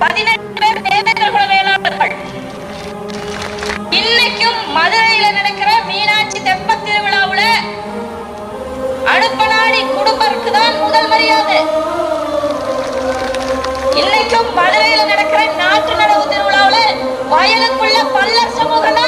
பதினெட்டு பேர் தேவேந்திர குல வேளாளர்கள். இன்னைக்கும் மதுரையில நடக்கிற மீனாட்சி தெப்ப திருவிழாவுல அடுப்பநாடி குடும்பருக்கு தான் முதல் மரியாதை. இன்னைக்கும் மதுரையில நடக்கிற நாட்டு நடவு திருவிழாவுல வயலுக்குள்ள பல்லர் சமூகம்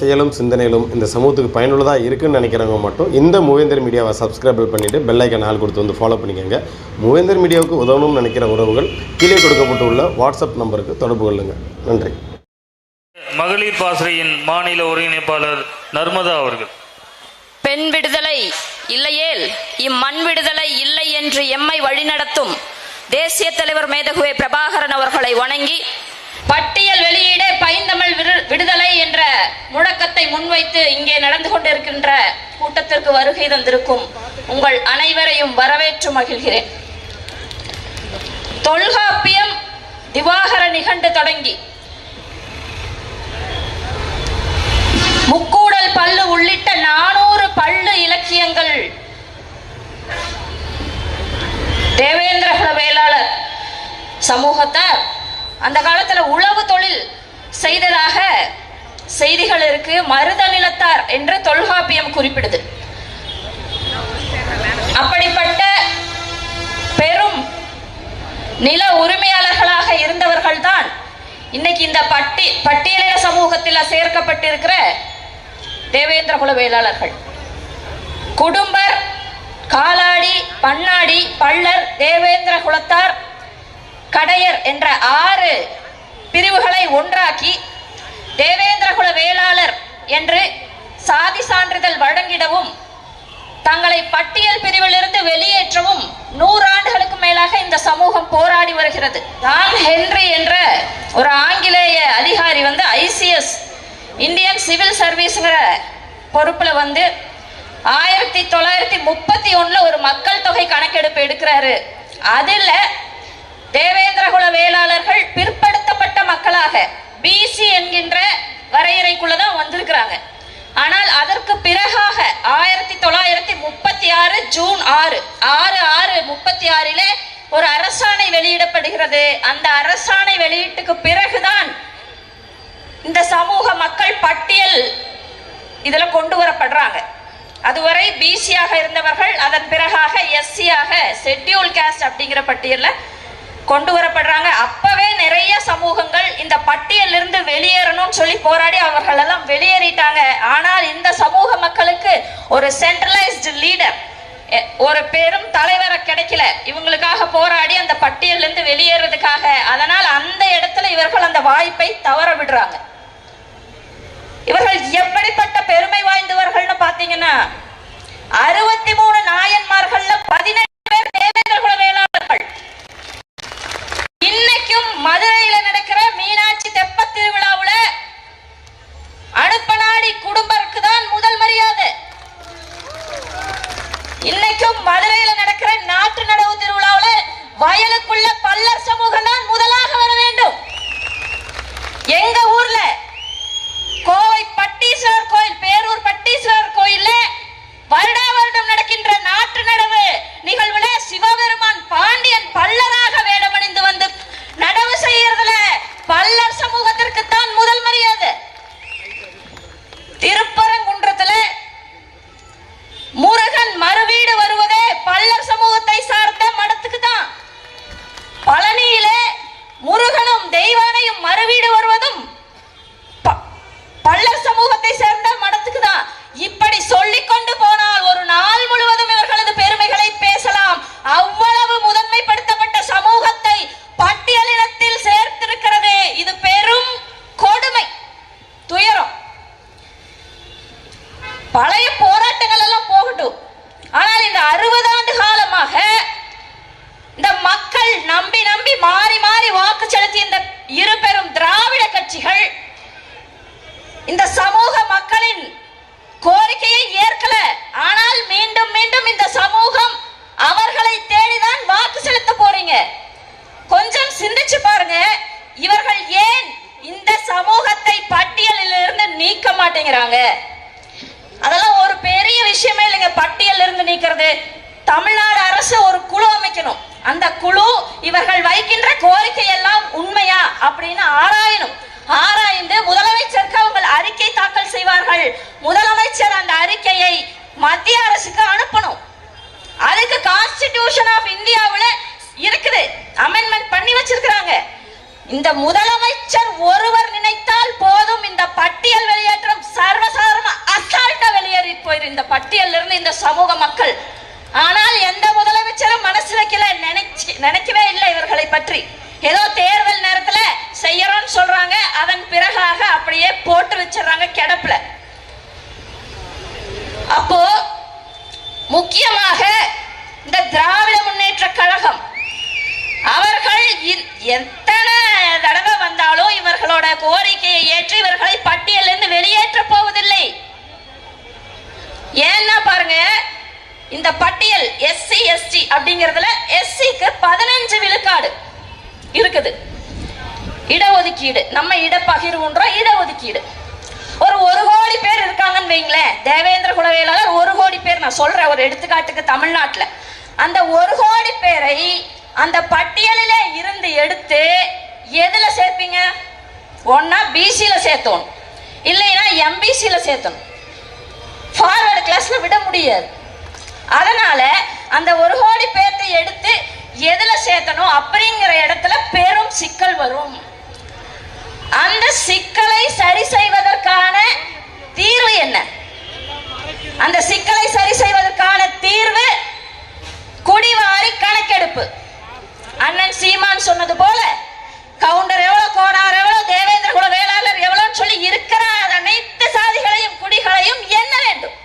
செயலும் சிந்தனையிலும் இந்த சமூகத்துக்கு பயனுள்ளதாக இருக்குன்னு நினைக்கிறவங்க மட்டும் இந்த மூவேந்தர் மீடியாவை சப்ஸ்கிரைப் பண்ணிவிட்டு பெல்லைக்கன் ஆள் கொடுத்து வந்து ஃபாலோ பண்ணிக்கோங்க. மூவேந்தர் மீடியாவுக்கு உதவணும்னு நினைக்கிற உறவுகள் கீழே கொடுக்கப்பட்டுள்ள வாட்ஸ்அப் நம்பருக்கு தொடர்பு கொள்ளுங்கள் நன்றி. மகளிர் பாசறையின் மாநில ஒருங்கிணைப்பாளர் நர்மதா அவர்கள். பெண் விடுதலை இல்லையேல் இம்மண் விடுதலை இல்லை என்று எம்மை வழிநடத்தும் தேசிய தலைவர் மேதகுவே பிரபாகரன் அவர்களை வணங்கி பட்டியல் வெளியீடே பைந்தமிழ் விடுதலை என்ற முழக்கத்தை முன்வைத்து இங்கே நடந்து கொண்டிருக்கின்ற கூட்டத்திற்கு வருகை தந்திருக்கும் உங்கள் அனைவரையும் வரவேற்று மகிழ்கிறேன். தொல்காப்பியம் திவாகர நிகண்டு தொடங்கி. முக்கூடல் பல்லு உள்ளிட்ட நானூறு பல்லு இலக்கியங்கள். தேவேந்திர வேளாளர் சமூகத்தார் அந்த காலத்துல உழவு தொழில் செய்ததாக செய்திகள் இருக்கு. மருத நிலத்தார் என்று தொல்காப்பியம் குறிப்பிடுது. அப்படிப்பட்ட பெரும் நில உரிமையாளர்களாக இருந்தவர்கள்தான் இன்னைக்கு இந்த பட்டி பட்டியலின சமூகத்தில் சேர்க்கப்பட்டிருக்கிற தேவேந்திர குல வேளாளர்கள். குடும்பர் காலாடி பன்னாடி பள்ளர் தேவேந்திர குலத்தார் கடையர் என்ற ஆறு பிரிவுகளை ஒன்றாக்கி தேவேந்திரகுல வேளாளர் என்று சாதி சான்றிதழ் வழங்கிடவும் தங்களை பட்டியல் பிரிவிலிருந்து வெளியேற்றவும் நூறாண்டுகளுக்கு மேலாக இந்த சமூகம் போராடி வருகிறது. தான் ஹென்றி என்ற ஒரு ஆங்கிலேய அதிகாரி வந்து ஐசிஎஸ் இந்தியன் சிவில் சர்வீஸ்ங்கிற பொறுப்பில் வந்து ஆயிரத்தி தொள்ளாயிரத்தி முப்பத்தி ஒன்றில் ஒரு மக்கள் தொகை கணக்கெடுப்பு எடுக்கிறாரு. அதில் தேவேந்திரகுல வேளாளர்கள் பிற்படுத்தப்பட்ட மக்களாக பிசி என்கின்ற வரையறைக்குள்ளதான் வந்திருக்கிறாங்க. ஆனால் அதற்கு பிறகாக ஆயிரத்தி தொள்ளாயிரத்தி முப்பத்தி ஆறு ஜூன் ஆறு ஆறு ஆறு முப்பத்தி ஆறிலே ஒரு அரசாணை வெளியிடப்படுகிறது. அந்த அரசாணை வெளியீட்டுக்கு பிறகுதான் இந்த சமூக மக்கள் பட்டியல் இதில் கொண்டு வரப்படுறாங்க. அதுவரை பிசியாக இருந்தவர்கள் அதன் பிறகாக எஸ்சியாக ஷெட்யூல் காஸ்ட் அப்படிங்கிற பட்டியலில் கொண்டு வரப்படுறாங்க. அப்பவே நிறைய சமூகங்கள் இந்த பட்டியலிருந்து வெளியேறணும்னு சொல்லி போராடி அவர்கள் எல்லாம் வெளியேறிட்டாங்க. ஆனால் இந்த சமூக மக்களுக்கு ஒரு சென்ட்ரலைஸ்டு லீடர் ஒரு பெரும் தலைவரை கிடைக்கல. இவங்களுக்காக போராடி அந்த பட்டியலிருந்து வெளியேறதுக்காக. அதனால் அந்த இடத்துல இவர்கள் அந்த வாய்ப்பை தவற விடுறாங்க. இவர்கள் எப்படிப்பட்ட பெருமை வாய்ந்தவர்கள்னு பாத்தீங்கன்னா அறுபத்தி மூணு நாயன்மார்கள்ல பதினெட்டு பேர் தேவேந்திர குல வேளாளர்கள் இன்னைக்கும் மதுரையில நடக்கிற மீனாட்சி தெப்பத் திருவிழாவுல அடுப்பனாடி குடும்பருக்கு தான் முதல் மரியாதை இன்னைக்கும் மதுரையில நடக்கிற நாட்டு நடவு திருவிழாவுல வயலுக்குள்ள பல்லர் சமூகம் தான் முதலாக வர வேண்டும் எங்க ஊர்ல கோவை பட்டீஸ்வரர் கோயில் பேரூர் பட்டீஸ்வரர் கோயில்ல வருடா வருடம் நடக்கின்ற நாட்டு நடவு நிகழ்வுல சிவபெருமான் பாண்டியன் பல்லராக வேடமணிந்து வந்து நடவு செய்யறதுல பல்லர் சமூகத்திற்கு தான் முதல் மரியாதை திருப்பரங்குன்றத்துல முருகன் மறுவீடு வருவதே பல்லர் சமூகத்தை சார்ந்த மடத்துக்கு தான் பழனியிலே முருகனும் தெய்வானையும் மறுவீடு வருவதும் ப- பல்லர் சமூகத்தை சேர்ந்த மடத்துக்கு தான் இப்படி சொல்லி அறுபது ஆண்டு காலமாக இந்த மக்கள் நம்பி நம்பி மாறி மாறி வாக்கு செலுத்திய இந்த இரு பெரும் திராவிட கட்சிகள் இந்த சமூக மக்களின் கோரிக்கையை ஏற்கல. ஆனால் மீண்டும் மீண்டும் இந்த சமூகம் அவர்களை தேடிதான் வாக்கு செலுத்த போறீங்க. கொஞ்சம் சிந்திச்சு பாருங்க. இவர்கள் ஏன் இந்த சமூகத்தை பட்டியலில் இருந்து நீக்க மாட்டேங்கிறாங்க? அதெல்லாம் ஒரு பெரிய விஷயமே இல்லைங்க. பட்டியலில் இருந்து நீக்கிறது. தமிழ்நாடு அரசு ஒரு குழு அமைக்கணும். அந்த குழு இவர்கள் வைக்கின்ற கோரிக்கை எல்லாம் உண்மையா அப்படின்னு ஆராயணும். ஆராய்ந்து முதலமைச்சருக்கு அவங்க அறிக்கை தாக்கல் செய்வார்கள். முதலமைச்சர் அந்த அறிக்கையை மத்திய அரசுக்கு அனுப்பணும். அதுக்கு கான்ஸ்டிடியூஷன் ஆஃப் இந்தியாவில் இருக்குது. அமெண்ட்மெண்ட் பண்ணி வச்சிருக்கிறாங்க. இந்த முதலமைச்சர் ஒருவர் நினைத்தால் போதும் இந்த பட்டியல் வெளியேற்றம் சர்வசாதாரண அசால்ட்டா வெளியேறி போயிரு இந்த பட்டியல்ல இருந்து இந்த சமூக மக்கள். ஆனால் எந்த முதலமைச்சரும் மனசு வைக்கல. நினைச்சு நினைக்கவே இல்லை இவர்களை பற்றி. ஏதோ தேர்தல் அதன் பிறகாக அப்படியே போட்டு வச்சிடுறாங்க கிடப்புல. அப்போ முக்கியமாக இந்த திராவிட முன்னேற்ற கழகம் அவர்கள் எத்தனை தடவை வந்தாலும் இவர்களோட கோரிக்கையை ஏற்று இவர்களை பட்டியலிருந்து வெளியேற்ற போவதில்லை. ஏன்னா பாருங்க இந்த பட்டியல் எஸ்சி எஸ்டி அப்படிங்கறதுல எஸ்சிக்கு பதினஞ்சு விழுக்காடு இருக்குது. இடஒதுக்கீடு. நம்ம இடப்பகிர்வுன்றோம் இடஒதுக்கீடு. ஒரு ஒரு கோடி பேர் இருக்காங்கன்னு வைங்களேன். தேவேந்திர குலவேலாளர் ஒரு கோடி பேர். நான் சொல்றேன் ஒரு எடுத்துக்காட்டுக்கு தமிழ்நாட்டில். அந்த ஒரு கோடி பேரை அந்த பட்டியலிலே இருந்து எடுத்து எதுல சேர்ப்பீங்க? ஒன்னா பிசியில சேர்த்தோணும். இல்லைன்னா எம்பிசியில சேர்த்தணும். ஃபார்வர்டு கிளாஸ்ல விட முடியாது. அதனால அந்த ஒரு கோடி பேர்த்தை எடுத்து எதுல சேர்த்தணும் அப்படிங்கிற இடத்துல பெரும் சிக்கல் வரும். அந்த சிக்கலை சரி செய்வதற்கான தீர்வு என்ன? அந்த சிக்கலை சரி செய்வதற்கான தீர்வு குடிவாரி கணக்கெடுப்பு. அண்ணன் சீமான் சொன்னது போல கவுண்டர் எவ்வளவு கோனார் எவ்வளவு தேவேந்திர குல வேளாளர் எவ்வளவுன்னு சொல்லி இருக்கிற அனைத்து சாதிகளையும் குடிகளையும் எண்ண வேண்டும்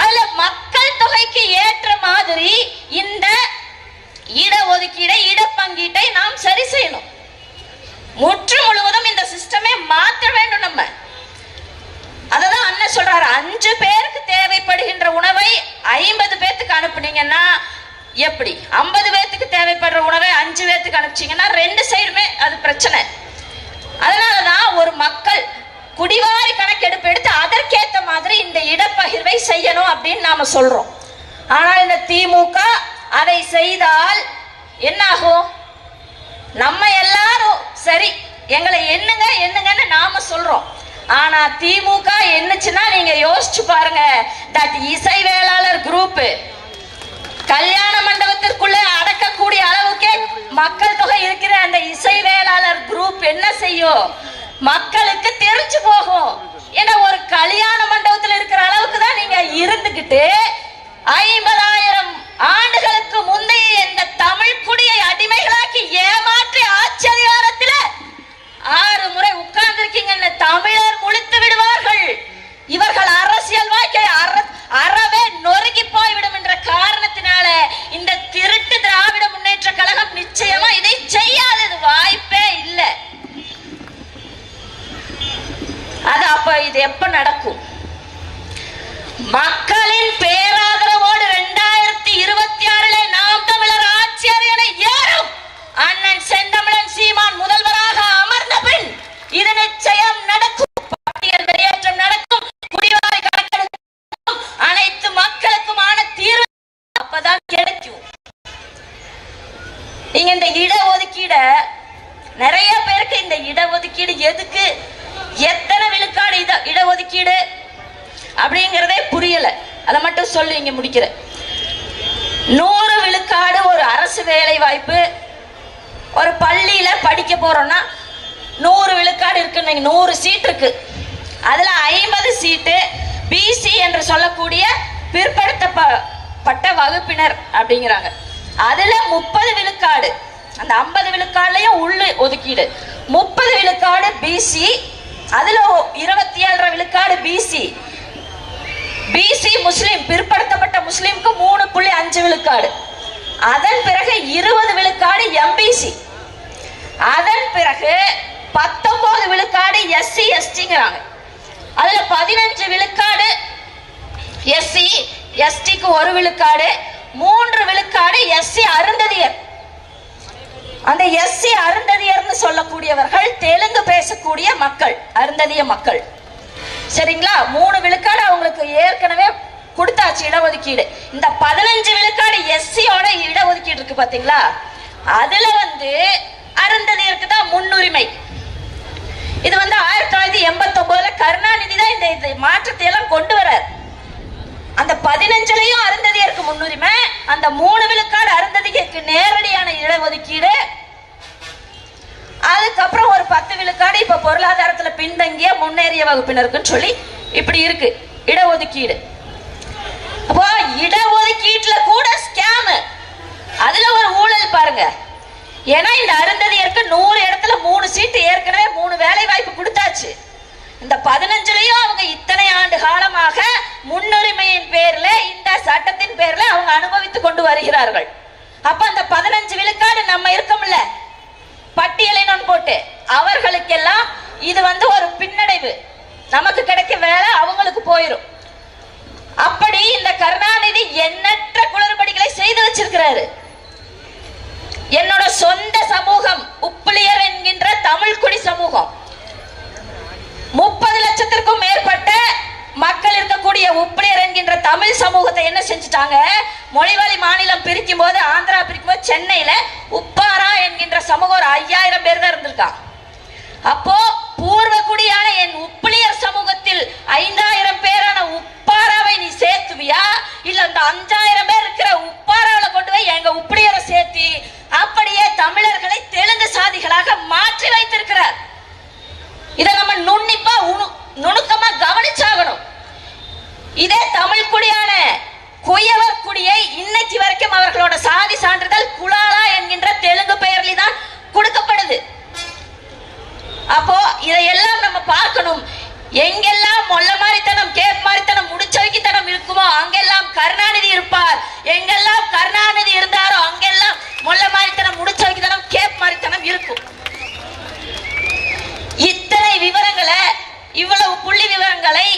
அதுல மக்கள் தொகைக்கு ஏற்ற மாதிரி இந்த இடஒதுக்கீடை இடப்பங்கீட்டை நாம் சரி செய்யணும் முற்று முழுவதும் இந்த சிஸ்டமே மாற்ற வேண்டும் நம்ம அததான் அண்ணன் சொல்றாரு அஞ்சு பேருக்கு தேவைப்படுகின்ற உணவை ஐம்பது பேத்துக்கு அனுப்புனீங்கன்னா எப்படி ஐம்பது பேர்த்துக்கு தேவைப்படுற உணவை அஞ்சு பேர்த்துக்கு அனுப்பிச்சிங்கன்னா ரெண்டு சைடுமே அது பிரச்சனை. அதனால தான் ஒரு மக்கள் குடிவாரி கணக்கெடுப்பு எடுத்து அதற்கேற்ற மாதிரி இந்த இடப்பகிர்வை செய்யணும் அப்படின்னு நாம சொல்றோம். ஆனால் இந்த திமுக அதை செய்தால் என்னாகும்? நம்ம எல்லாரும் சரி எங்களை என்னங்க என்னங்கன்னு நாம சொல்றோம். ஆனா திமுக என்னச்சுன்னா நீங்க யோசிச்சு பாருங்க. தட் இசை வேளாளர் குரூப் கல்யாண மண்டபம் வீட்டுக்குள்ளே அடக்கக்கூடிய அளவுக்கே மக்கள் தொகை இருக்கிற அந்த இசை வேளாளர் குரூப் என்ன செய்யும்? மக்களுக்கு தெரிஞ்சு போகும். ஏன்னா ஒரு கல்யாண மண்டபத்தில் இருக்கிற அளவுக்கு தான் நீங்க இருந்துகிட்டு ஐம்பதாயிரம் ஆண்டுகளுக்கு முந்தைய இந்த தமிழ் குடியை அடிமைகளாக்கி ஏமாற்றி ஆட்சி ஆறு முறை உட்கார்ந்திருக்கீங்கன்னு தமிழர் முழித்து விடுவார்கள் இவர்கள் அரசியல் வாழ்க்கை அற அறவே நொறுங்கி போய்விடும் என்ற காரணத்தினால இந்த திருட்டு திராவிட முன்னேற்ற கழகம் நிச்சயமா இதை செய்யாதது வாய்ப்பே இல்லை அது அப்ப இது எப்ப நடக்கும் மக்களின் பேராதரவோடு இரண்டாயிரத்தி இருபத்தி ஆறிலே நாம் தமிழர் ஆட்சி அரியணை ஏறும் அண்ணன் செந்தமிழன் சீமான் முதல்வராக அமர்ந்த பின் இது நிச்சயம் நடக்கும் பட்டியல் வெளியேற்றம் நடக்கும் குடிவாரி கணக்கெடுக்கும் அனைத்து மக்களுக்குமான தீர்வு அப்பதான் கிடைக்கும் நீங்க இந்த இடஒதுக்கீட நிறைய பேருக்கு இந்த இடஒதுக்கீடு எதுக்கு எத்தனை விழுக்காடு இத இடஒதுக்கீடு அப்படிங்கிறதே புரியல அதை மட்டும் சொல்லி இங்க முடிக்கிறேன் நூறு விழுக்காடு ஒரு அரசு வேலை வாய்ப்பு ஒரு பள்ளியில் படிக்க போகிறோன்னா நூறு விழுக்காடு இருக்குன்னு நூறு சீட் இருக்கு. அதில் ஐம்பது சீட்டு பிசி என்று சொல்லக்கூடிய பிற்படுத்தப்பட்ட வகுப்பினர் அப்படிங்கிறாங்க. அதில் முப்பது விழுக்காடு அந்த ஐம்பது விழுக்காடுலையும் உள்ள ஒதுக்கீடு. முப்பது விழுக்காடு பிசி அதில் இருபத்தி ஏழரை விழுக்காடு பிசி பிசி முஸ்லீம் பிற்படுத்தப்பட்ட முஸ்லீமுக்கு மூணு புள்ளி அஞ்சு விழுக்காடு. அதன் பிறகு இருபது விழுக்காடு எம்பிசி அதன் பிறகு பத்தொன்பது விழுக்காடு எஸ்சி எஸ்டிங்கிறாங்க அதுல பதினஞ்சு விழுக்காடு எஸ்சி எஸ்டிக்கு ஒரு விழுக்காடு மூன்று விழுக்காடு எஸ்சி அருந்ததியர். அந்த எஸ்சி அருந்ததியர்னு சொல்லக்கூடியவர்கள் தெலுங்கு பேசக்கூடிய மக்கள் அருந்ததிய மக்கள். சரிங்களா? மூணு விழுக்காடு அவங்களுக்கு ஏற்கனவே கொடுத்தாச்சு இடஒதுக்கீடு. இந்த பதினஞ்சு விழுக்காடு எஸ்சியோட இடஒதுக்கீடு இருக்கு பாத்தீங்களா? அதுல வந்து அருந்ததியருக்கு தான் முன்னுரிமை. இது வந்து ஆயிரத்தி தொள்ளாயிரத்தி எண்பத்தி ஒன்பதுல கருணாநிதி தான் இந்த மாற்றத்தை எல்லாம் கொண்டு வர்றார் அந்த பதினஞ்சுலயும் அருந்ததியருக்கு முன்னுரிமை அந்த மூணு விழுக்காடு அருந்ததியருக்கு நேரடியான இடஒதுக்கீடு. அதுக்கப்புறம் ஒரு பத்து விழுக்காடு இப்ப பொருளாதாரத்துல பின்தங்கிய முன்னேறிய வகுப்பினருக்குன்னு சொல்லி இப்படி இருக்கு இடஒதுக்கீடு. அப்போ இடஒதுக்கீட்டுல கூட ஸ்கேமு அதுல ஒரு ஊழல் பாருங்க. ஏன்னா இந்த அருந்ததியருக்கு நூறு இடத்துல மூணு சீட்டு ஏற்கனவே மூணு வேலை வாய்ப்பு கொடுத்தாச்சு. இந்த பதினஞ்சுலயும் அவங்க இத்தனை ஆண்டு காலமாக முன்னுரிமையின் பேர்ல இந்த சட்டத்தின் பேர்ல அவங்க அனுபவித்துக் கொண்டு வருகிறார்கள். அப்ப அந்த பதினஞ்சு விழுக்காடு நம்ம இருக்கோம்ல பட்டியலினம் போட்டு அவர்களுக்கெல்லாம் இது வந்து ஒரு பின்னடைவு. நமக்கு கிடைக்க வேலை அவங்களுக்கு போயிடும் அப்படி இந்த கருணாநிதி எண்ணற்ற குளறுபடிகளை செய்து வச்சிருக்கிறாரு. என்னோட சொந்த சமூகம் உப்புளியர் என்கின்ற தமிழ்குடி சமூகம். முப்பது லட்சத்திற்கும் மேற்பட்ட மக்கள் இருக்கக்கூடிய உப்புளியர் என்கின்ற தமிழ் சமூகத்தை என்ன செஞ்சுட்டாங்க? மொழிவழி மாநிலம் பிரிக்கும் போது ஆந்திரா பிரிக்கும் போது சென்னையில உப்பாரா என்கின்ற சமூகம் ஒரு ஐயாயிரம் பேர் தான் இருந்திருக்கா. அப்போ பூர்வகுடியான என் உப்புளியர் சமூகத்தில் ஐந்தாயிரம் பேரான உப்பாராவை நீ சேர்த்துவியா? இல்ல அந்த அஞ்சாயிரம் பேர் இருக்கிற உப்பாராவில கொண்டு போய் எங்க உப்புளியரை சேர்த்தி அப்படியே தமிழர்களை தெலுங்கு சாதிகளாக மாற்றி வைத்திருக்கிறார். இதை நம்ம நுண்ணிப்பா நுணுக்கமா கவனிச்சாகணும். இதே தமிழ் குடியான குயவர் குடியை இன்னைக்கு வரைக்கும் அவர்களோட சாதி சான்றிதழ் குலாலா என்கின்ற தெலுங்கு பெயரில் தான் கொடுக்கப்படுது. அப்போ இதையெல்லாம் நம்ம பார்க்கணும். எங்கெல்லாம் மொல்ல மாதிரித்தனம் கேப் மாதிரித்தனம் முடிச்சவைக்குத்தனம் இருக்குமோ அங்கெல்லாம் கருணாநிதி இருப்பார். எங்கெல்லாம் கருணாநிதி இருந்தாரோ அங்கே மொல்ல மாதிரித்தனம் முடிச்சவைக்குத்தனம் கேப் மாதிரித்தனம் இருக்கும். இத்தனை விவரங்களை இவ்வளவு புள்ளி விவரங்களை